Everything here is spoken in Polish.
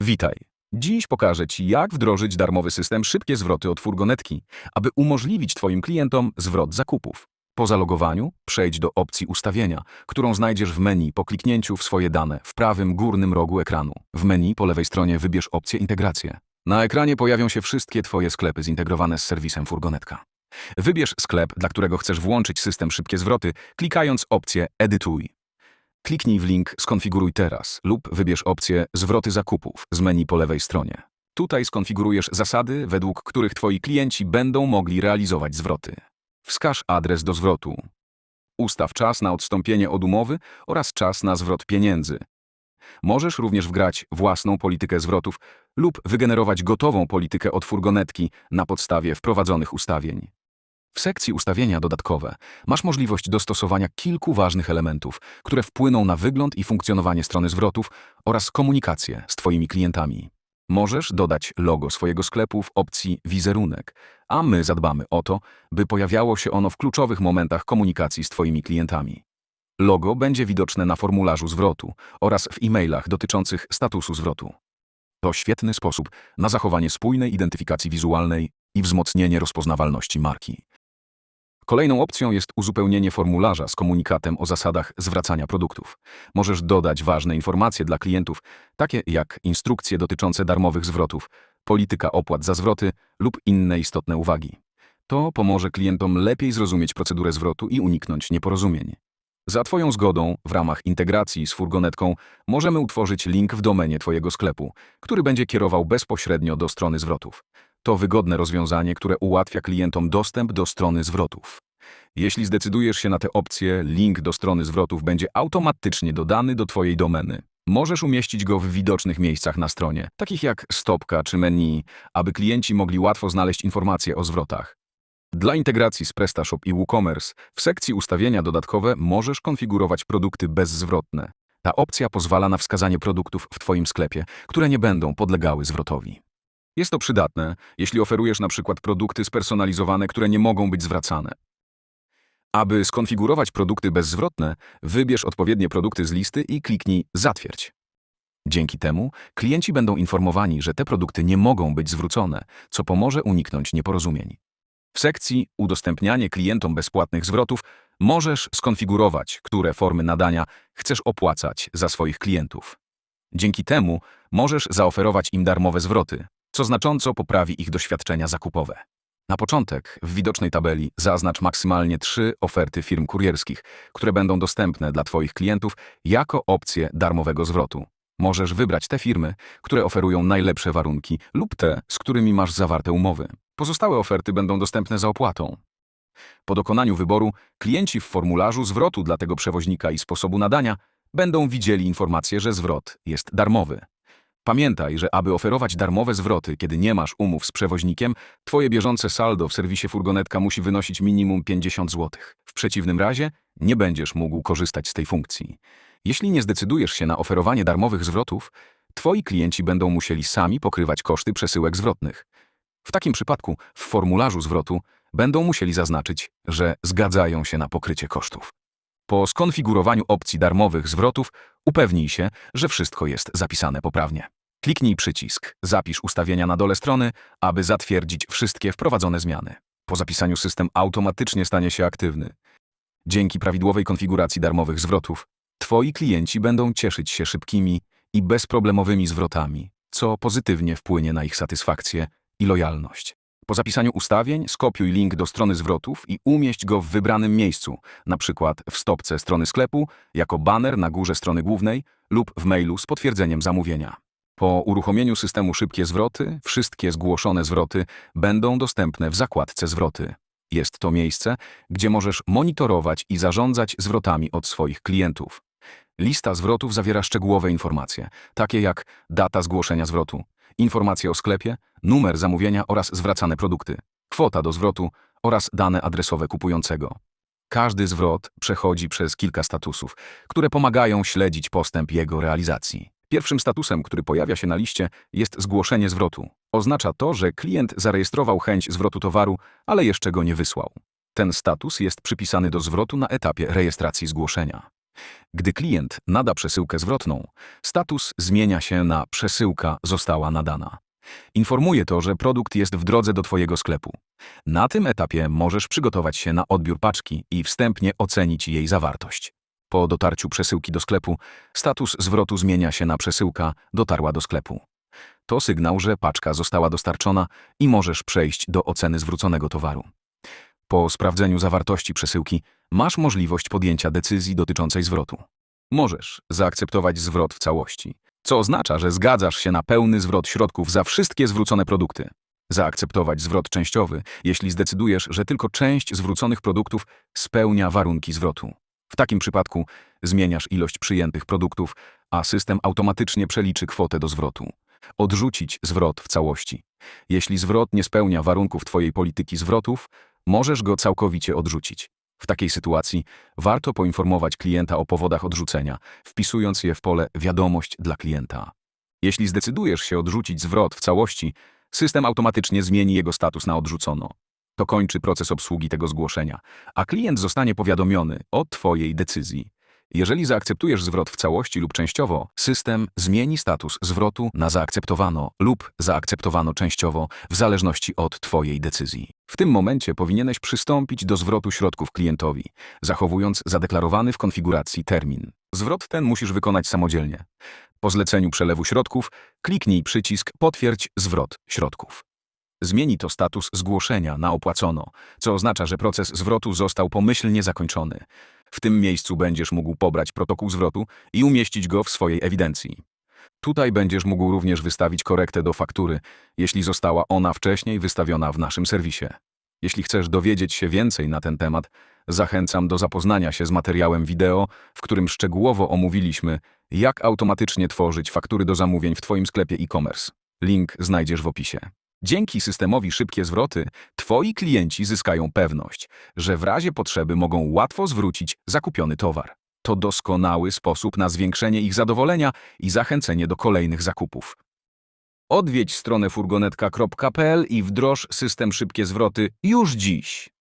Witaj. Dziś pokażę Ci, jak wdrożyć darmowy system szybkie zwroty od furgonetki, aby umożliwić Twoim klientom zwrot zakupów. Po zalogowaniu przejdź do opcji ustawienia, którą znajdziesz w menu po kliknięciu w swoje dane w prawym górnym rogu ekranu. W menu po lewej stronie wybierz opcję integrację. Na ekranie pojawią się wszystkie Twoje sklepy zintegrowane z serwisem furgonetka. Wybierz sklep, dla którego chcesz włączyć system szybkie zwroty, klikając opcję Edytuj. Kliknij w link Skonfiguruj teraz lub wybierz opcję Zwroty zakupów z menu po lewej stronie. Tutaj skonfigurujesz zasady, według których Twoi klienci będą mogli realizować zwroty. Wskaż adres do zwrotu. Ustaw czas na odstąpienie od umowy oraz czas na zwrot pieniędzy. Możesz również wgrać własną politykę zwrotów lub wygenerować gotową politykę od furgonetki na podstawie wprowadzonych ustawień. W sekcji Ustawienia dodatkowe masz możliwość dostosowania kilku ważnych elementów, które wpłyną na wygląd i funkcjonowanie strony zwrotów oraz komunikację z Twoimi klientami. Możesz dodać logo swojego sklepu w opcji Wizerunek, a my zadbamy o to, by pojawiało się ono w kluczowych momentach komunikacji z Twoimi klientami. Logo będzie widoczne na formularzu zwrotu oraz w e-mailach dotyczących statusu zwrotu. To świetny sposób na zachowanie spójnej identyfikacji wizualnej i wzmocnienie rozpoznawalności marki. Kolejną opcją jest uzupełnienie formularza z komunikatem o zasadach zwracania produktów. Możesz dodać ważne informacje dla klientów, takie jak instrukcje dotyczące darmowych zwrotów, polityka opłat za zwroty lub inne istotne uwagi. To pomoże klientom lepiej zrozumieć procedurę zwrotu i uniknąć nieporozumień. Za Twoją zgodą, w ramach integracji z furgonetką, możemy utworzyć link w domenie Twojego sklepu, który będzie kierował bezpośrednio do strony zwrotów. To wygodne rozwiązanie, które ułatwia klientom dostęp do strony zwrotów. Jeśli zdecydujesz się na tę opcję, link do strony zwrotów będzie automatycznie dodany do Twojej domeny. Możesz umieścić go w widocznych miejscach na stronie, takich jak stopka czy menu, aby klienci mogli łatwo znaleźć informacje o zwrotach. Dla integracji z PrestaShop i WooCommerce w sekcji ustawienia dodatkowe możesz konfigurować produkty bezzwrotne. Ta opcja pozwala na wskazanie produktów w Twoim sklepie, które nie będą podlegały zwrotowi. Jest to przydatne, jeśli oferujesz na przykład produkty spersonalizowane, które nie mogą być zwracane. Aby skonfigurować produkty bezzwrotne, wybierz odpowiednie produkty z listy i kliknij Zatwierdź. Dzięki temu klienci będą informowani, że te produkty nie mogą być zwrócone, co pomoże uniknąć nieporozumień. W sekcji Udostępnianie klientom bezpłatnych zwrotów możesz skonfigurować, które formy nadania chcesz opłacać za swoich klientów. Dzięki temu możesz zaoferować im darmowe zwroty, co znacząco poprawi ich doświadczenia zakupowe. Na początek w widocznej tabeli zaznacz maksymalnie trzy oferty firm kurierskich, które będą dostępne dla Twoich klientów jako opcję darmowego zwrotu. Możesz wybrać te firmy, które oferują najlepsze warunki lub te, z którymi masz zawarte umowy. Pozostałe oferty będą dostępne za opłatą. Po dokonaniu wyboru klienci w formularzu zwrotu dla tego przewoźnika i sposobu nadania będą widzieli informację, że zwrot jest darmowy. Pamiętaj, że aby oferować darmowe zwroty, kiedy nie masz umów z przewoźnikiem, Twoje bieżące saldo w serwisie furgonetka musi wynosić minimum 50 zł. W przeciwnym razie nie będziesz mógł korzystać z tej funkcji. Jeśli nie zdecydujesz się na oferowanie darmowych zwrotów, Twoi klienci będą musieli sami pokrywać koszty przesyłek zwrotnych. W takim przypadku w formularzu zwrotu będą musieli zaznaczyć, że zgadzają się na pokrycie kosztów. Po skonfigurowaniu opcji darmowych zwrotów upewnij się, że wszystko jest zapisane poprawnie. Kliknij przycisk Zapisz ustawienia na dole strony, aby zatwierdzić wszystkie wprowadzone zmiany. Po zapisaniu system automatycznie stanie się aktywny. Dzięki prawidłowej konfiguracji darmowych zwrotów, Twoi klienci będą cieszyć się szybkimi i bezproblemowymi zwrotami, co pozytywnie wpłynie na ich satysfakcję i lojalność. Po zapisaniu ustawień skopiuj link do strony zwrotów i umieść go w wybranym miejscu, przykład w stopce strony sklepu, jako baner na górze strony głównej lub w mailu z potwierdzeniem zamówienia. Po uruchomieniu systemu Szybkie Zwroty, wszystkie zgłoszone zwroty będą dostępne w zakładce Zwroty. Jest to miejsce, gdzie możesz monitorować i zarządzać zwrotami od swoich klientów. Lista zwrotów zawiera szczegółowe informacje, takie jak data zgłoszenia zwrotu, informacje o sklepie, numer zamówienia oraz zwracane produkty, kwota do zwrotu oraz dane adresowe kupującego. Każdy zwrot przechodzi przez kilka statusów, które pomagają śledzić postęp jego realizacji. Pierwszym statusem, który pojawia się na liście, jest zgłoszenie zwrotu. Oznacza to, że klient zarejestrował chęć zwrotu towaru, ale jeszcze go nie wysłał. Ten status jest przypisany do zwrotu na etapie rejestracji zgłoszenia. Gdy klient nada przesyłkę zwrotną, status zmienia się na przesyłka została nadana. Informuje to, że produkt jest w drodze do Twojego sklepu. Na tym etapie możesz przygotować się na odbiór paczki i wstępnie ocenić jej zawartość. Po dotarciu przesyłki do sklepu, status zwrotu zmienia się na przesyłka dotarła do sklepu. To sygnał, że paczka została dostarczona i możesz przejść do oceny zwróconego towaru. Po sprawdzeniu zawartości przesyłki masz możliwość podjęcia decyzji dotyczącej zwrotu. Możesz zaakceptować zwrot w całości, co oznacza, że zgadzasz się na pełny zwrot środków za wszystkie zwrócone produkty. Zaakceptować zwrot częściowy, jeśli zdecydujesz, że tylko część zwróconych produktów spełnia warunki zwrotu. W takim przypadku zmieniasz ilość przyjętych produktów, a system automatycznie przeliczy kwotę do zwrotu. Odrzucić zwrot w całości. Jeśli zwrot nie spełnia warunków Twojej polityki zwrotów, możesz go całkowicie odrzucić. W takiej sytuacji warto poinformować klienta o powodach odrzucenia, wpisując je w pole wiadomość dla klienta. Jeśli zdecydujesz się odrzucić zwrot w całości, system automatycznie zmieni jego status na odrzucono. To kończy proces obsługi tego zgłoszenia, a klient zostanie powiadomiony o Twojej decyzji. Jeżeli zaakceptujesz zwrot w całości lub częściowo, system zmieni status zwrotu na zaakceptowano lub zaakceptowano częściowo w zależności od Twojej decyzji. W tym momencie powinieneś przystąpić do zwrotu środków klientowi, zachowując zadeklarowany w konfiguracji termin. Zwrot ten musisz wykonać samodzielnie. Po zleceniu przelewu środków kliknij przycisk Potwierdź zwrot środków. Zmieni to status zgłoszenia na opłacono, co oznacza, że proces zwrotu został pomyślnie zakończony. W tym miejscu będziesz mógł pobrać protokół zwrotu i umieścić go w swojej ewidencji. Tutaj będziesz mógł również wystawić korektę do faktury, jeśli została ona wcześniej wystawiona w naszym serwisie. Jeśli chcesz dowiedzieć się więcej na ten temat, zachęcam do zapoznania się z materiałem wideo, w którym szczegółowo omówiliśmy, jak automatycznie tworzyć faktury do zamówień w Twoim sklepie e-commerce. Link znajdziesz w opisie. Dzięki systemowi szybkie zwroty, Twoi klienci zyskają pewność, że w razie potrzeby mogą łatwo zwrócić zakupiony towar. To doskonały sposób na zwiększenie ich zadowolenia i zachęcenie do kolejnych zakupów. Odwiedź stronę furgonetka.pl i wdroż system szybkie zwroty już dziś.